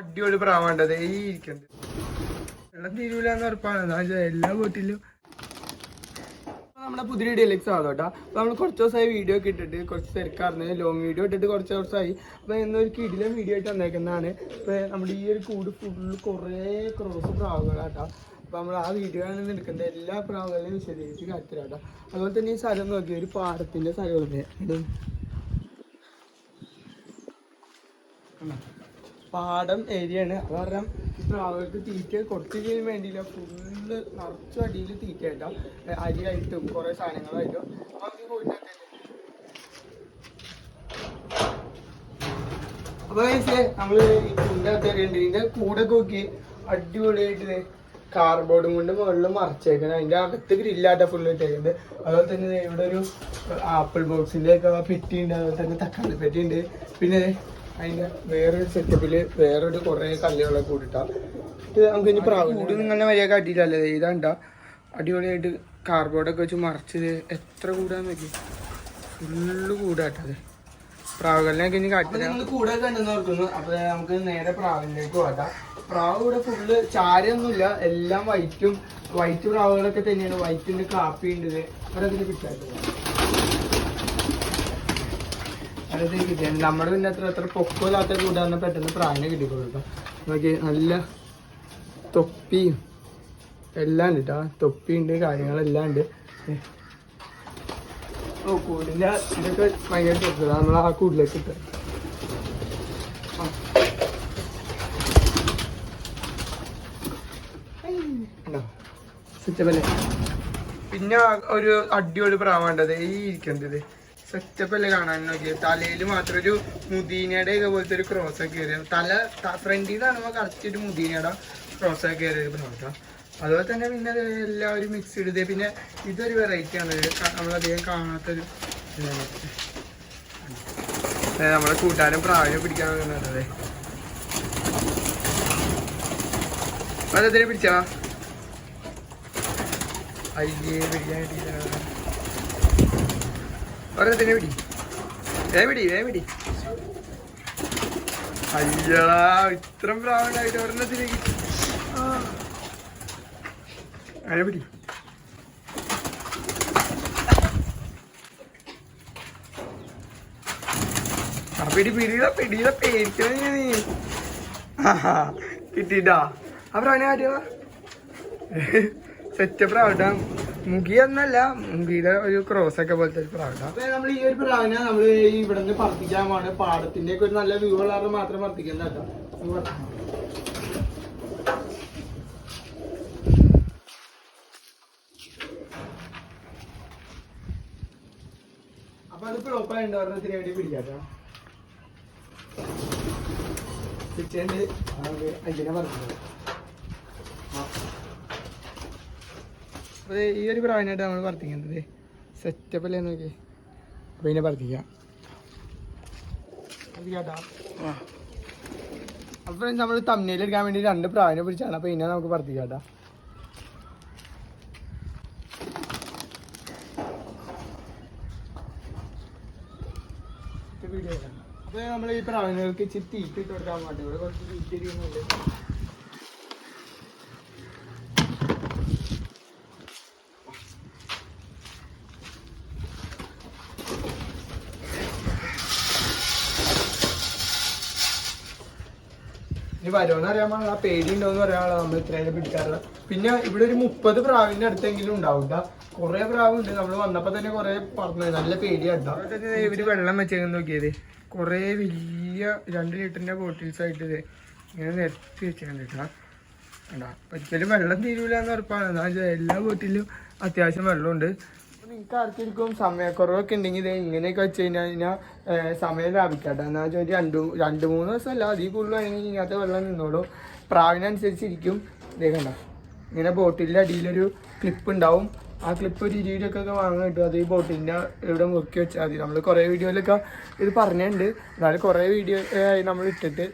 അടിപൊളി പ്രാവേണ്ടത് ഈ ഇരിക്കുന്നത് വെള്ളം തീരൂല എന്ന് ഉറപ്പാണ് എല്ലാ വീട്ടിലും. നമ്മുടെ പുതിയ വീഡിയോയിലേക്ക് സ്വാഗതം കേട്ടോ അപ്പോൾ നമ്മൾ കുറച്ച് ദിവസമായി വീഡിയോ ഒക്കെ ഇട്ടിട്ട് കുറച്ച് തിരക്കാറുണ്ട് ലോങ് വീഡിയോ ഇട്ടിട്ട് കുറച്ച് ദിവസമായി അപ്പോൾ ഇന്നൊരു കിടിലെ വീഡിയോ ആയിട്ട് വന്നേക്കുന്നതാണ്. ഇപ്പോൾ നമ്മുടെ ഈ ഒരു കൂട് ഫുള്ള് കുറേ ക്രോസ് പ്രാവുകളാട്ടോ അപ്പോൾ നമ്മൾ ആ വീഡിയോ ആണ് ഇന്ന് എല്ലാ പ്രാവുകളെയും വിശദീകരിച്ച് കാത്തിരാട്ടോ അതുപോലെ തന്നെ ഈ സ്ഥലം നോക്കി ഒരു പാടത്തിന്റെ സ്ഥലമുണ്ട്? പാടം ഏരിയ ആണ്. അത് കാരണം പ്രാവുകൾക്ക് തീറ്റ കൊടുത്തിരിക്കാൻ വേണ്ടിയില്ല. ഫുള്ള് നിറച്ചു അടിയിൽ തീറ്റ ആയിട്ടോ അരിയായിട്ടും കുറെ സാധനങ്ങളായിട്ടും. നമുക്ക് അപ്പൊ നമ്മൾ ഈ ഇതിന്റെ കൂടെ നോക്കി അടിപൊളിയായിട്ട് കാർബോർഡും കൊണ്ട് മുകളിൽ മറച്ചേക്കുന്നത് അതിന്റെ അകത്ത് ഗ്രില്ലാട്ട ഫുള്ള് ഇട്ടേക്കുന്നത് അതുപോലെ തന്നെ ഇവിടെ ഒരു ആപ്പിൾ ബോക്സിന്റെ ഒക്കെ പെട്ടി ഉണ്ട് അതുപോലെ തന്നെ തക്കാളി പെട്ടി ഉണ്ട് പിന്നെ അതിന്റെ വേറൊരു സെറ്റപ്പിൽ വേറൊരു കുറെ കല്ലുകളൊക്കെ കൂടിട്ടാ. ഇത് നമുക്ക് ഇനി പ്രാവ് കൂട് നിങ്ങളുടെ വരിക കാട്ടിയിട്ടല്ലേ ഇതാണ്ട അടിപൊളിയായിട്ട് കാർബോർഡൊക്കെ വെച്ച് മറച്ചത് എത്ര കൂടാന്ന് പറ്റി ഫുള്ള് കൂടാട്ടത് പ്രാവുകളിലേക്ക് ഇനി കാട്ടില്ല നിങ്ങൾ കൂടെ കണ്ടെന്ന് ഓർക്കുന്നു. അപ്പൊ നമുക്ക് നേരെ പ്രാവിലേക്ക് പോകാം പ്രാവ് ഇവിടെ ഫുള്ള് ചാരയൊന്നുമില്ല. എല്ലാം വൈറ്റും വൈറ്റ് പ്രാവുകളൊക്കെ തന്നെയാണ്. വൈറ്റിന്റെ കാപ്പി ഉണ്ട് അവരതിന് അതൊക്കെ അതൊക്കെ കിട്ടിയാണ് നമ്മുടെ പിന്നെ എത്ര എത്ര പൊക്കമില്ലാത്ത കൂടാന്ന് പെട്ടെന്ന് പ്രാവിനെ കിട്ടിക്കൊടുക്കാം നോക്കി നല്ല തൊപ്പിയും എല്ലാം ഉണ്ട് കേട്ടോ. തൊപ്പിയുണ്ട് കാര്യങ്ങളെല്ലാം ഉണ്ട്. ഓ കൂടിന്റെ ഇതൊക്കെ ഭയങ്കര ചെറുതാണ് നമ്മൾ ആ കൂടിലേക്ക് ഇട്ടത് സെറ്റപ്പല്ലേ പിന്നെ ഒരു അടിപൊളി പ്രാവേണ്ടത് ഈ ഇരിക്കേണ്ടത് സെറ്റപ്പ് അല്ലേ കാണാൻ നോക്കിയത് തലയിൽ മാത്രം ഒരു മുദീനയുടെ ഇതുപോലത്തെ ഒരു ക്രോസ് ഒക്കെ കയറിയത് തല ഫ്രണ്ടിൽ നിന്ന് കാണുമ്പോൾ കറക്റ്റ് ഒരു മുദീനയുടെ ക്രോസ് ഒക്കെ കയറിയത് നോക്കാം അതുപോലെ തന്നെ പിന്നെ എല്ലാവരും മിക്സ് ചെയ്തത് പിന്നെ ഇതൊരു വെറൈറ്റി ആണ്. നമ്മളധികം കാണാത്തൊരു നമ്മുടെ കൂട്ടാരും കൂട്ടാനും പിടിക്കാൻ വന്നത് അതെന്തിനെ പിടിച്ചാ? അയ്യേ പിടിക്കാൻ കിട്ടിയില്ല. പിടി വേവിടി വേ പിടി അയ്യാ ഇത്രയും പ്രാവണ്ടായിട്ട് ഒരെണ്ണത്തിലേക്ക്. അതിനെ പിടി പിടിയുടെ പിടിയുടെ പേടിക്കണ നീ. ആഹാ, കിട്ടിട്ടാ ആ പ്രാവിനെ സെറ്റപ്പ് സെറ്റ് പ്രാവട്ട മുഖി എന്നല്ല മുഖിയുടെ ഒരു ക്രോസ് ഒക്കെ പോലത്തെ ഒരു പ്രാവ നമ്മൾ ഈ ഒരു പ്രാവിനെ നമ്മൾ ഇവിടെ നിന്ന് പറപ്പിക്കാൻ പോണ് പാടത്തിന്റെ ഒക്കെ ഒരു നല്ല വ്യൂ ഉള്ളത് മാത്രം പറത്തിക്കാം. അപ്പൊ അത് പ്രോപ്പർ ആയിട്ട് ഒരെണ്ണത്തിന് വേണ്ടി പിടിക്കാട്ടോ പിടിച്ചതിന്റെ അതിനെ പറഞ്ഞത് അപ്പൊ ഈ ഒരു പ്രാവിനായിട്ട് നമ്മൾ വർത്തിക്കുന്നത് സെറ്റപ്പ് അല്ലേ നോക്കി അപ്പൊ ഇതിനെ വർത്തിക്കാം. വർത്തിക്കാട്ടാ. അപ്പൊ നമ്മൾ തമ്മിൽ എടുക്കാൻ വേണ്ടി രണ്ട് പ്രാവിനെ പിടിച്ചാണ്. അപ്പൊ ഇതിനെ നമുക്ക് വർത്തിക്കാട്ടാ. അപ്പൊ നമ്മൾ ഈ പ്രാവിനുകൾക്ക് ഇച്ചിരി തീറ്റ ഇട്ട് കൊടുക്കാൻ പാടില്ല ഇവിടെ കുറച്ച് തീറ്റ ഇരിക്കുന്നുണ്ട് ഇനി വരുമെന്ന് അറിയാൻ പാടില്ല. പേടി ഉണ്ടോന്ന് പറയാനുള്ള നമ്മൾ ഇത്രയും പിടിക്കാറില്ല. പിന്നെ ഇവിടെ ഒരു മുപ്പത് പ്രാവിന്റെ അടുത്തെങ്കിലും ഉണ്ടാവില്ല കൊറേ പ്രാവ് പ്രാവുണ്ട്. നമ്മൾ വന്നപ്പോ തന്നെ കൊറേ പറഞ്ഞു. നല്ല പേടിയാട്ടോ ഇവർ വെള്ളം വെച്ചേന്ന് നോക്കിയത് കൊറേ വലിയ രണ്ട് ലിറ്ററിന്റെ ബോട്ടിൽസ് ആയിട്ട് ഇങ്ങനെ നിരത്തി വെച്ചിട്ടുണ്ട് കേട്ടോ ഒരിക്കലും വെള്ളം തീരൂല എന്ന് ഉറപ്പാണ് എല്ലാ വീട്ടിലും അത്യാവശ്യം വെള്ളമുണ്ട്. നിങ്ങൾക്ക് ആർക്കെങ്കിലും സമയക്കുറവൊക്കെ ഉണ്ടെങ്കിൽ ഇങ്ങനെയൊക്കെ വെച്ച് കഴിഞ്ഞാൽ കഴിഞ്ഞാൽ സമയം ലാഭിക്കട്ടെ. എന്നാ വെച്ചാൽ ഒരു രണ്ട് രണ്ട് മൂന്ന് ദിവസമല്ല അതിൽ കൂടുതൽ കൂടുതലാണെങ്കിൽ ഇതിനകത്ത് വെള്ളം നിന്നോളും. പ്രാവിനനുസരിച്ചിരിക്കും. ഇതേ കണ്ട? ഇങ്ങനെ ബോട്ടിലിന്റെ അടിയിലൊരു ക്ലിപ്പ് ഉണ്ടാവും. ആ ക്ലിപ്പ് ഒരു ഇരുപതൊക്കെ വാങ്ങാൻ കിട്ടും. അത് ഈ ബോട്ടിലിന്റെ ഇവിടെ മുറുക്കി വെച്ചാൽ മതി. നമ്മൾ കുറേ വീഡിയോയിലൊക്കെ ഇത് പറഞ്ഞിട്ടുണ്ട്. എന്നാലും കുറേ വീഡിയോ ആയി നമ്മൾ ഇട്ടിട്ട്